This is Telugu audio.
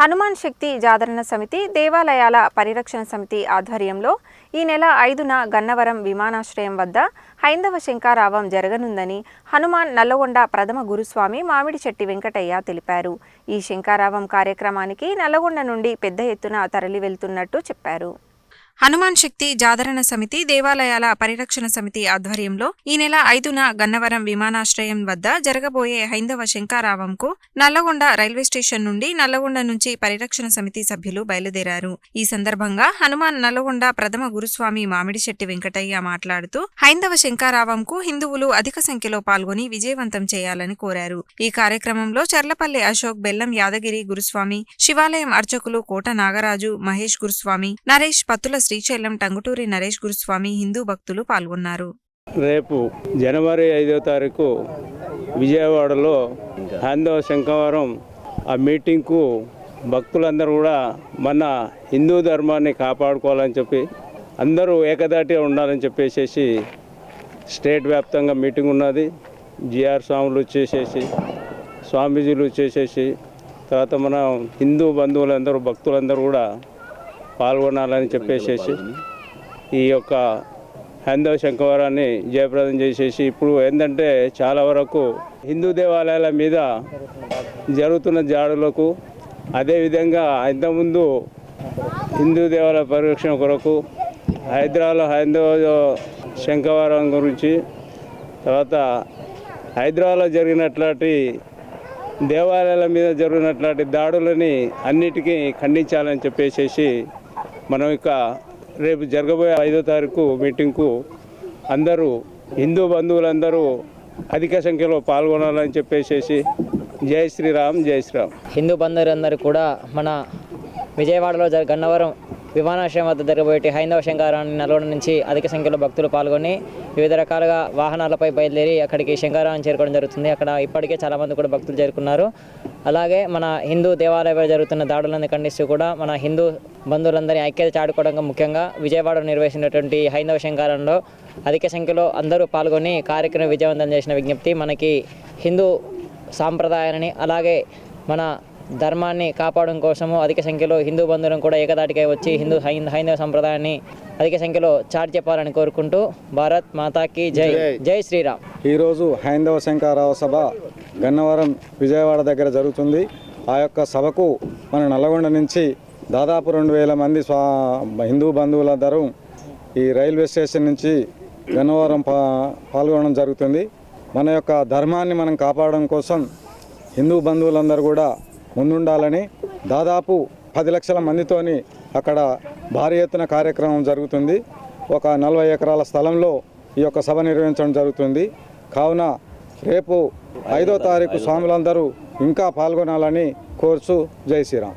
హనుమాన్ శక్తి జాదరణ సమితి దేవాలయాల పరిరక్షణ సమితి ఆధ్వర్యంలో ఈ నెల ఐదున గన్నవరం విమానాశ్రయం వద్ద హైందవ శంకారావం జరగనుందని హనుమాన్ నల్లగొండ ప్రథమ గురుస్వామి మామిడి చెట్టి వెంకటయ్య తెలిపారు. ఈ శంకారావం కార్యక్రమానికి నల్లగొండ నుండి పెద్ద ఎత్తున తరలి వెళ్తున్నట్టు చెప్పారు. హనుమాన్ శక్తి జాదరణ సమితి దేవాలయాల పరిరక్షణ సమితి ఆధ్వర్యంలో ఈ నెల ఐదున గన్నవరం విమానాశ్రయం వద్ద జరగబోయే హైందవ శంకారావంకు నల్లగొండ రైల్వే స్టేషన్ నుండి నల్లగొండ నుంచి పరిరక్షణ సమితి సభ్యులు బయలుదేరారు. ఈ సందర్భంగా హనుమాన్ నల్లగొండ ప్రథమ గురుస్వామి మామిడిశెట్టి వెంకటయ్య మాట్లాడుతూ హైందవ శంకారావంకు హిందువులు అధిక సంఖ్యలో పాల్గొని విజయవంతం చేయాలని కోరారు. ఈ కార్యక్రమంలో చర్లపల్లి అశోక్ బెల్లం యాదగిరి గురుస్వామి శివాలయం అర్చకులు కోట నాగరాజు మహేష్ గురుస్వామి నరేష్ పత్తుల శ్రీశైలం టంగుటూరి నరేష్ గురుస్వామి హిందూ భక్తులు పాల్గొన్నారు. రేపు జనవరి ఐదో తారీఖు విజయవాడలో హైందవ శంఖవరం ఆ మీటింగ్కు భక్తులందరూ కూడా మన హిందూ ధర్మాన్ని కాపాడుకోవాలని చెప్పి అందరూ ఏకదాటిగా ఉండాలని చెప్పేసి స్టేట్ వ్యాప్తంగా మీటింగ్ ఉన్నది. జిఆర్ స్వాములు వచ్చేసేసి స్వామీజీలు వచ్చేసేసి తర్వాత మన హిందూ బంధువులందరూ భక్తులందరూ కూడా పాల్గొనాలని చెప్పేసేసి ఈ యొక్క హైందవ శంఖవరాన్ని జయప్రదం చేసేసి ఇప్పుడు ఏంటంటే చాలా వరకు హిందూ దేవాలయాల మీద జరుగుతున్న జాడులకు అదేవిధంగా ఇంతకుముందు హిందూ దేవాలయ పరిరక్షణ కొరకు హైదరాబాద్లో హైందవ శంఖవరం గురించి తర్వాత హైదరాబాద్లో జరిగినట్లాంటి దేవాలయాల మీద జరిగినట్లాంటి దాడులని అన్నిటికీ ఖండించాలని చెప్పేసేసి మనం ఇక రేపు జరగబోయే ఐదో తారీఖు మీటింగ్కు అందరూ హిందూ బంధువులందరూ అధిక సంఖ్యలో పాల్గొనాలని చెప్పేసేసి జై శ్రీరామ్ జై శ్రీరామ్. హిందూ బంధువులందరూ కూడా మన విజయవాడలో గన్నవరం విమానాశ్రయం వద్ద జరగబోయే హైందవ శంకారాన్ని నల్గొండ నుంచి అధిక సంఖ్యలో భక్తులు పాల్గొని వివిధ రకాలుగా వాహనాలపై బయలుదేరి అక్కడికి శంకారాన్ని చేరుకోవడం జరుగుతుంది. అక్కడ ఇప్పటికే చాలామంది కూడా భక్తులు చేరుకున్నారు. అలాగే మన హిందూ దేవాలయంపై జరుగుతున్న దాడులను ఖండిస్తూ కూడా మన హిందూ బంధువులందరినీ ఐక్యత చాడుకోవడంగా ముఖ్యంగా విజయవాడలో నిర్వహించినటువంటి హైందవ శంకారంలో అధిక సంఖ్యలో అందరూ పాల్గొని కార్యక్రమం విజయవంతం చేసిన విజ్ఞప్తి మనకి హిందూ సాంప్రదాయాన్ని అలాగే మన ధర్మాన్ని కాపాడడం కోసము అధిక సంఖ్యలో హిందూ బంధువులను కూడా ఏకదాటిగా వచ్చి హిందూ హైంద హైందవ సంప్రదాయాన్ని అధిక సంఖ్యలో చాటి చెప్పాలని కోరుకుంటూ భారత్ మాతాకి జై. జై. శ్రీరామ్. ఈరోజు హైందవ శంకరావ సభ గన్నవరం విజయవాడ దగ్గర జరుగుతుంది. ఆ యొక్క సభకు మన నల్లగొండ నుంచి దాదాపు రెండు వేల మంది స్వా హిందూ బంధువులందరూ ఈ రైల్వే స్టేషన్ నుంచి గన్నవరం పా పాల్గొనడం జరుగుతుంది. మన యొక్క ధర్మాన్ని మనం కాపాడడం కోసం హిందూ బంధువులందరూ కూడా ముందుండాలని దాదాపు పది లక్షల మందితోని అక్కడ భారీ ఎత్తున కార్యక్రమం జరుగుతుంది. ఒక నలభై ఎకరాల స్థలంలో ఈ యొక్క సభ నిర్వహించడం జరుగుతుంది. కావున రేపు ఐదో తారీఖు స్వాములందరూ ఇంకా పాల్గొనాలని కోరుచు జై శ్రీరామ్.